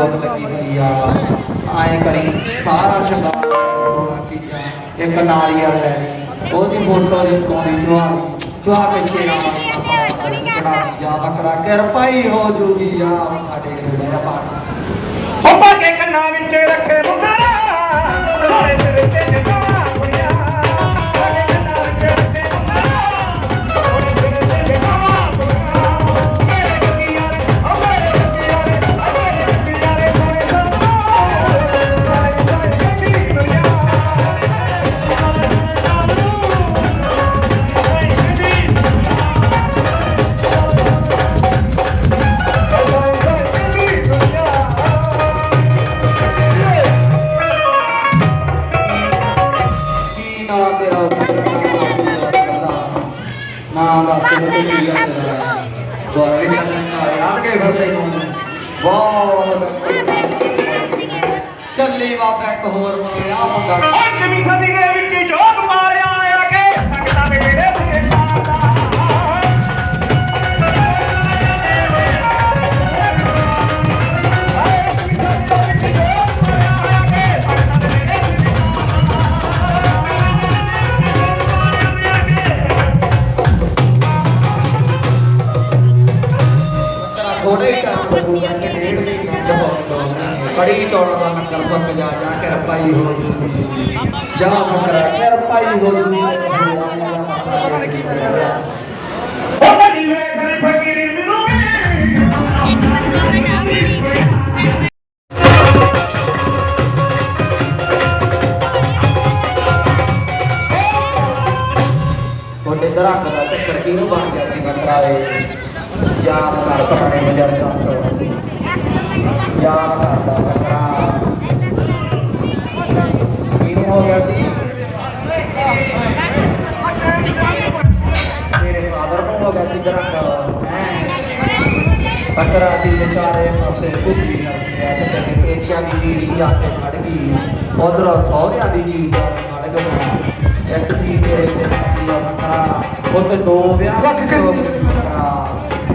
ਰੋਕ ਲੱਗੀ ਹੋਈ ਆ। ਆਏ ਕਰੀ, ਸਾਰਾ ਸ਼ਿੰਗਾਰ ਸੋਨਾ ਚੀਜ਼ਾਂ, ਇੱਕ ਨਾਰੀਅਲ ਲੈਣੀ ਉਹਦੀ ਫੋਟੋ ਦੇ ਉੱਤੋਂ ਦੀ ਚੁਹਾਰੀ ਕੇ ਸ਼ੇਰਾ ਵਾਲੀ ਜਾ ਬੱਕਰਾ ਕਿਰਪਾਈ ਹੋ ਜੂਗੀ, ਆ ਮੱਥਾ ਟੇਕ ਕੇ ਪਾਠ ਹੋ ਪਾ ਕੰਨਾਂ ਵਿੱਚ ਰੱਖੇ ਮੁੰਡਾ ਸਿਰ ਤੇ ਜਗਾ ਚੱਲੀ ਬਾਬਾ ਇੱਕ ਹੋਰ ਮਾਰਿਆ ਮੁੰਡਾ ਪੰਜਵੀਂ ਸਦੀ ਦੇ ਵਿੱਚ ਜੋਗ ਮਾਰਿਆ ਆ ਕੇ ਸੰਗਤਾਂ ਦੇ ਵਿੜੇ ਕੜੀ ਚੌੜਾ ਦਾ ਨੰਗਰ ਸੁੱਕ ਜਾ ਜਾ ਕੇ ਰਪਾਈ ਹੋ ਜਾ। ਬੱਕਰਾ ਕੇ ਰਪਾਈ ਹੋ ਉਹ ਬੜੀ ਵੇਖ ਫਕੀਰ ਮੈਨੂੰ ਤੁਹਾਡੇ ਦਰੰਗ ਦਾ ਚੱਕਰ ਕਿਹਨੂੰ ਬਣ ਗਿਆ ਸੀ ਬੱਕਰਾ ਏ ਯਾਦ ਕਰ ਪੁਰਾਣੇ ਬਜ਼ੁਰਗਾਂ ਤੋਂ। ਬੱਕਰਾ ਜੀ ਦੇ ਚਾਰੇ ਪਾਸੇ ਕੁੱਤੀ ਹੈ ਤੇ ਤੇਰੇ ਪੇਕਿਆਂ ਦੀ ਜੀਰੀ ਆ ਕੇ ਖੜ ਗਈ। ਉਧਰ ਸਹੁਰਿਆਂ ਦੀ ਜੀਰੀ ਆ ਕੇ ਖੜ ਗਈ ਇੱਕ ਚੀਜ਼ ਤੇਰੇ ਤੇ ਆ ਬੱਕਰਾ। ਉੱਥੇ ਦੋ ਵਿਆਹ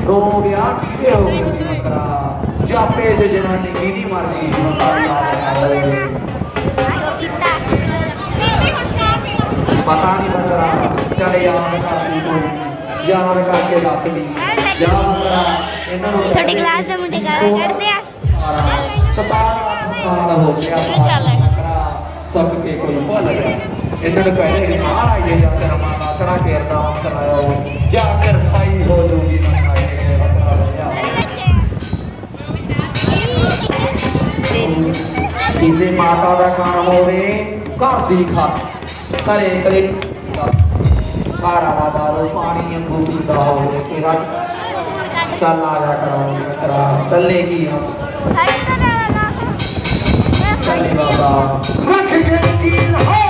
ਦੋ ਵਿਆਹ ਕਿਤੇ ਹੋ ਗਏ ਸੀ ਬੱਕਰਾ। ਜਾਪੇ ਜੇ ਜਨਾਨੀ ਕਿਹਦੀ ਕਰ ਲਏ। ਪਤਾ ਨਹੀਂ ਬੱਕਰਾ ਚੱਲ ਯਾਦ ਕਰਦੀ ਕੋਈ ਯਾਦ ਕਰਕੇ ਦੱਸ ਦੀ ਯਾਦ ਕਰਾ ਇਹਨਾਂ ਨੂੰ ਤੁਹਾਡੇ ਕਲਾਸ ਦੇ ਮੁੰਡੇ ਗਾਲਾਂ ਕੱਢਦੇ ਆ? ਸਤਾਰਾਂ ਸਾਲ ਹੋ ਗਿਆ। ਬੱਕਰਾ ਸੁੱਕ ਕੇ ਕੋਈ ਭੁੱਲ ਗਿਆ। ਇਹਨਾਂ ਨੂੰ ਕਹਿੰਦੇ ਕਿ ਮਾਰ ਆਈਏ ਜਾਂ ਤੇਰਾ ਮਾਤਾ ਚੜਾ ਕੇ ਅਰਦਾਸ ਕਰਾਇਓ ਜਾ ਕੇ ਰਪਾਈ ਹੋ ਜੂਗੀ ਨਾ ਖਾਏ ਬੱਕਰਾ ਲਿਆ ਕਿਸੇ ਮਾਤਾ ਦਾ ਕੰਮ ਹੋਵੇ ਘਰ ਦੀ ਖਾ ਘਰੇ ਕਦੇ ਘਰ ਵਾਲਾ ਪਾਣੀ ਅੰਗੂ ਪੀਂਦਾ ਹੋਵੇ ਤੇਰਾ ਚੱਲ ਆਇਆ ਜਾ ਕਰਾਂਗੇ ਬੱਕਰਾ ਚੱਲੇ ਕੀ ਆ? ਚੱਲੇ ਬਾਬਾ। ਰੱਖ ਕੇ ਯਕੀਨ ਹੋਏ।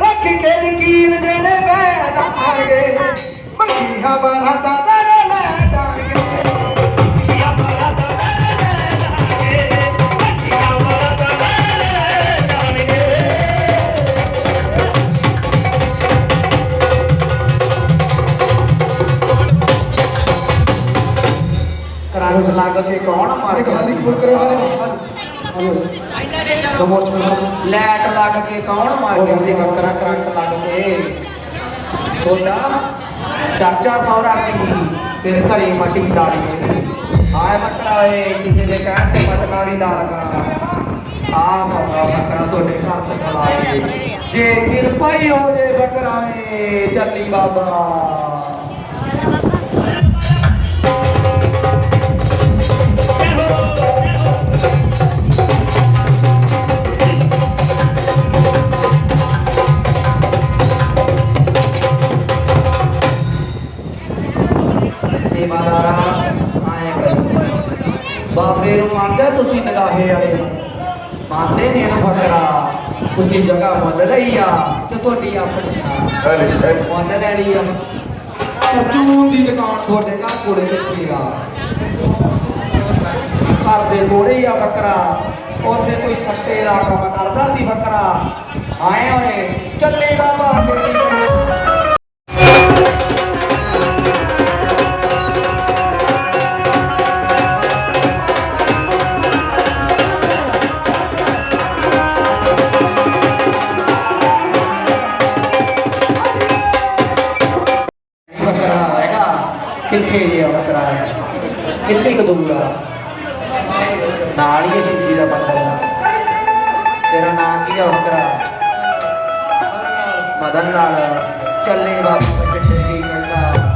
ਰੱਖ ਕੇ ਯਕੀਨ ਜਿਹੜੇ ਬੈਠ ਮਾਰ ਗਏ। ਮੰਗੀ ਹਵਾਰਾ ਤਾਂ ਕਰਾਂਸ ਲੱਗ ਕੇ ਕੌਣ ਮਾਰ ਗਿਆ ਸੀ ਲੈਟ ਲੱਗ ਕੇ ਕੌਣ ਮਾਰ ਗਿਆ ਸੀ ਬੱਕਰਾ ਕਰੰਟ ਲੱਗ ਕੇ ਤੁਹਾਡਾ ਚਾਚਾ ਸੌਰਾ ਸੀ ਫਿਰ ਘਰੇ ਮੱਟੀ ਦਾੜੀ ਆਏ ਬੱਕਰਾ ਏ ਕਿਸੇ ਦੇ ਕਹਿਣ ਤੇ ਮਟਕਾਰੀ ਦਾ ਲਗਾ ਆ ਮੌਕਾ ਬੱਕਰਾ ਤੁਹਾਡੇ ਘਰ ਚ ਖਲਾਏ ਜੇ ਕਿਰਪਾ ਹੀ ਹੋ ਜੇ ਬੱਕਰਾ ਏ ਚੱਲੀ ਬਾਬਾ ਸੇਵਾਦਾਰਾ ਆਏ ਕਰੋ ਬਾਬੇ ਨੂੰ ਮੰਨਦੇ ਤੁਸੀਂ ਨਗਾਹੇ ਵਾਲੇ ਨੂੰ ਮੰਨਦੇ ਨੇ ਇਹਨੂੰ ਬੱਕਰਾ ਤੁਸੀਂ ਜਗ੍ਹਾ ਮੁੱਲ ਲਈ ਆ ਤੇ ਤੁਹਾਡੀ ਆਪਣੀ ਆ ਮੁੱਲ ਲੈ ਲਈ ਆ ਪਰਚੂਨ ਦੀ ਦੁਕਾਨ ਤੁਹਾਡੇ ਘਰ ਕੋਲੇ ਕਿੱਥੇ ਆ ਘਰ ਦੇ ਕੋਲੇ ਹੀ ਆ ਬੱਕਰਾ ਉੱਥੇ ਕੋਈ ਸੱਟੇ ਦਾ ਕੰਮ ਕਰਦਾ ਸੀ ਬੱਕਰਾ ਆਏ ਹੋਏ ਚੱਲੇ ਬਾਬਾ ਤੇਰੀ ਕਿਰਪਾ। ਇਹ ਬੱਕਰਾ ਹੈਗਾ ਕਿੱਥੇ ਜਿਹਾ ਬੱਕਰਾ ਹੈ ਕਿੰਨੀ ਕੁ ਦੂਰ ਆ ਨਾਲ ਹੀ ਹੈ ਸ਼ਿਵਜੀ ਦਾ ਮੰਦਰ ਤੇਰਾ ਨਾਮ ਕੀ ਆ ਬੱਕਰਾ ਮਦਨ ਲਾਲ ਚੱਲੇ ਬਾਬਾ ਕਿੱਥੇ ਕੀ ਕਹਿੰਦਾ